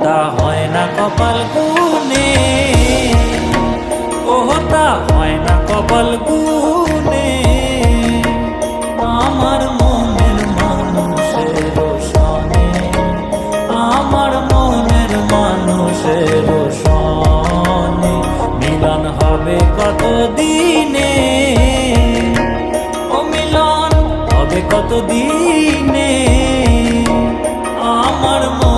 ওটা হয় না কপাল গুনে ওটা হয় না কপাল গুনে আমার মনের মানুষের সনে আমার মনের মানুষের সনে মিলন হবে কত দিনে ও মিলন হবে কত দিনে আমার মনের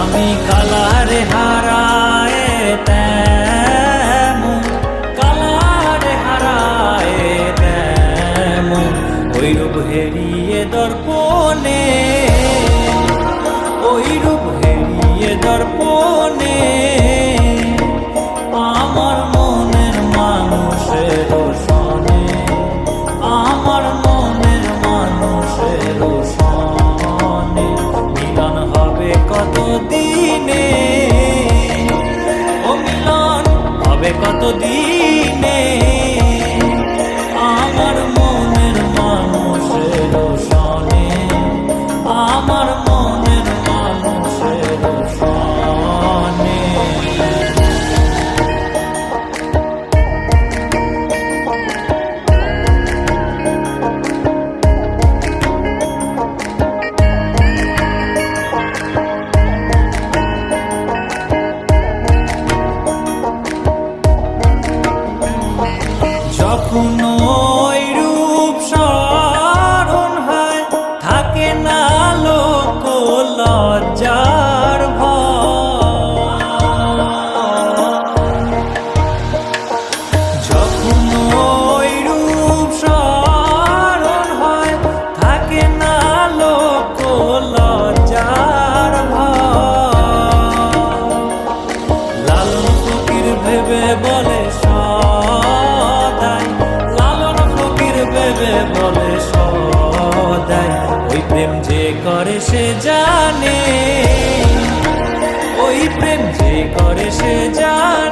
আমি কালার হারায় তেমন, কালার হারায় তেমন। ওই রূপ হেরিয়ে দর্পণে, ওই রূপ হেরিয়ে দর্পণে যখন ওই রূপ স্মরণ হয় থাকে না লোক লজ্জার করে সে জানে